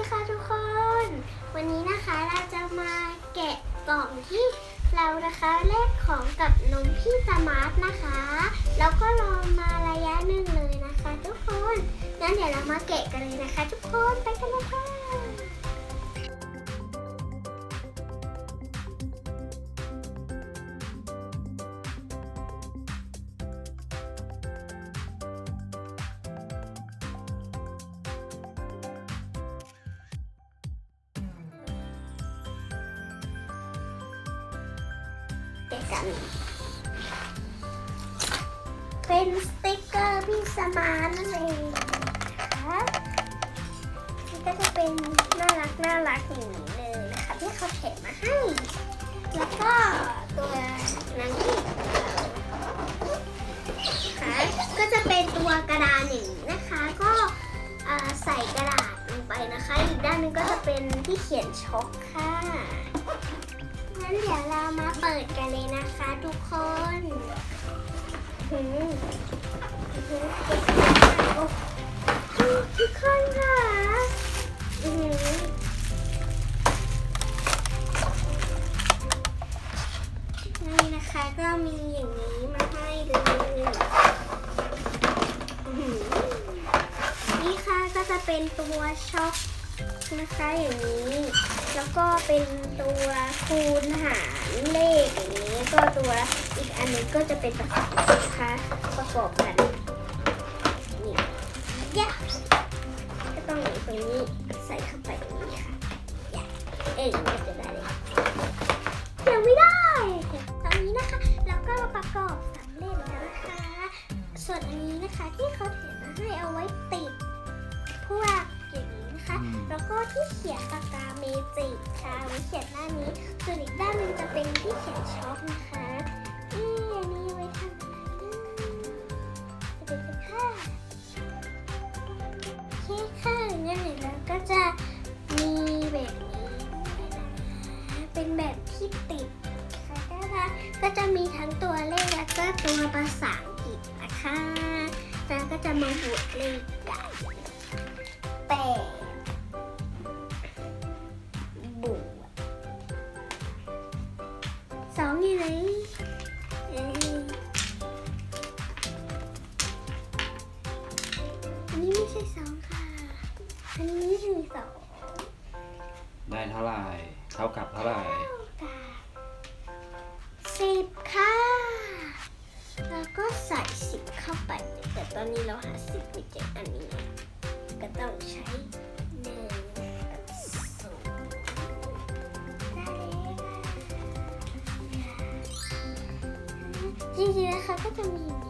ดีค่ะทุกคน วันนี้นะคะเราจะมาแกะกล่องที่เรานะคะแลกของกับนมพี่สมาร์ทนะคะ แล้วก็รอมาระยะหนึ่งเลยนะคะ ทุกคน งั้นเดี๋ยวเรามาแกะกันเลยนะคะ ทุกคนไปกันเลยค่ะ แกะกัน เป็นสติกเกอร์พี่สมาร์นั่นเองนะคะนี่ก็จะเป็นน่ารักน่ารักอย่างนี้เลยนะคะที่เขาแถมมาให้ แล้วก็ตัวนางเอกค่ะก็จะเป็นตัวกระดานอย่างนี้นะคะ ก็ใส่กระดาษลงไปนะคะ อีกด้านนึงก็จะเป็นที่เขียนช็อกค่ะ นเดี๋ยวเรามาเปิดกันเลยนะคะทุกคนหืมหืมโอ้ทุกคนค่ะหืมนี่นะคะก็มีอย่างนี้มาให้เลยนี่ค่ะก็จะเป็นตัวช็อก นะคะอย่างนี้ แล้วก็เป็นตัวคูณหารเลขอย่างนี้ ก็ตัวอีกอันหนึงก็จะเป็นประกอบนะคะประกอบกันนี่ยะก็ต้องอาตรงนี้ใส่เข้าไปอย่างนี้ค่ะยะเอ้ยมันจะได้ ที่เขียนปากกาเมจิกค่ะไว้เขียนด้านนี้ ส่วนอีกด้านนึงจะเป็นที่เขียนช็อปนะคะนี่อันนี้ไว้ทำอะไรนะเป็นเป็นค่ะโอเคค่ะงั้นเดี๋ยวเราก็จะมีแบบนี้เป็นแบบที่ติดค่ะนะคะก็จะมีทั้งตัวเลขแล้วก็ตัวภาษาอังกฤษนะคะแล้วก็จะมาบวกเลขกันแป อันนี้ไม่ถึงสองได้เท่าไหร่ เท่ากับเท่าไหร่กับสิบค่ะ แล้วก็ใส่สิบเข้าไป แต่ตอนนี้เราหาสิบไม่เจออันนี้ ก็ต้องใช้หนึ่งกับศูนย์ได้เลยค่ะจริงๆนะคะก็จะมีอย่างนี้